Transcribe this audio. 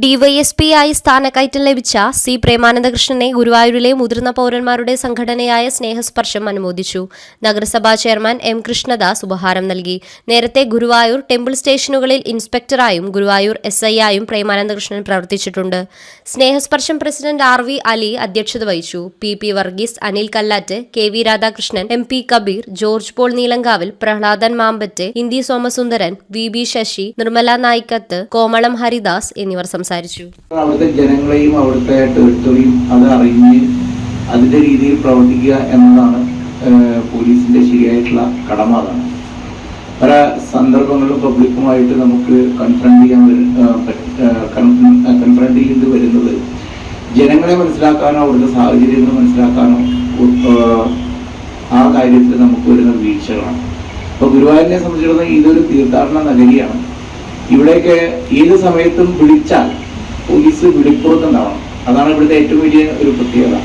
DYSP ആയി സ്ഥാനക്കയറ്റം ലഭിച്ച സി പ്രേമാനന്ദകൃഷ്ണനെ ഗുരുവായൂരിലെ മുതിർന്ന പൌരന്മാരുടെ സംഘടനയായ സ്നേഹസ്പർശം അനുമോദിച്ചു. നഗരസഭാ ചെയർമാൻ എം കൃഷ്ണദാസ് ഉപഹാരം നൽകി. നേരത്തെ ഗുരുവായൂർ ടെമ്പിൾ സ്റ്റേഷനുകളിൽ ഇൻസ്പെക്ടറായും ഗുരുവായൂർ എസ് ഐ ആയും പ്രേമാനന്ദകൃഷ്ണൻ പ്രവർത്തിച്ചിട്ടുണ്ട്. Snehasparsham president R V Ali അധ്യക്ഷത വഹിച്ചു. P P Varghese Anil Kallatt K V Radhakrishnan M P Kabir George Paul Neelankavil Prahladan Mampatt Indi Somasundaran V B Sasi Nirmala Nayikkath Komalam Haridas എന്നിവർ സംസാരിച്ചു. അവിടുത്തെ ജനങ്ങളെയും അവിടുത്തെ ടെറിട്ടറിയും അത് അറിഞ്ഞ് അതിന്റെ രീതിയിൽ പ്രവർത്തിക്കുക എന്നതാണ് പോലീസിന്റെ ശരിയായിട്ടുള്ള കടമ അതാണ് പല സന്ദർഭങ്ങളിലും പബ്ലിക്കുമായിട്ട് നമുക്ക് കൺഫ്രണ്ട് ചെയ്യാൻ കൺഫ്രണ്ട് ചെയ്യേണ്ടി വരുന്നത് ജനങ്ങളെ മനസ്സിലാക്കാനോ അവിടുത്തെ സാഹചര്യങ്ങൾ മനസ്സിലാക്കാനോ ആ കാര്യത്തിൽ നമുക്ക് വരുന്ന വീഴ്ചകളാണ്. അപ്പോൾ ഗുരുവായൂരിനെ സംബന്ധിച്ചിടത്തോളം ഇതൊരു തീർത്ഥാടന നഗരിയാണ്. ഇവിടേക്ക് ഏത് സമയത്തും വിളിച്ചാൽ പോലീസ് വിളിപ്പുറത്തുണ്ടാവണം അതാണ് ഇവിടുത്തെ ഏറ്റവും വലിയ ഒരു പ്രത്യേകത.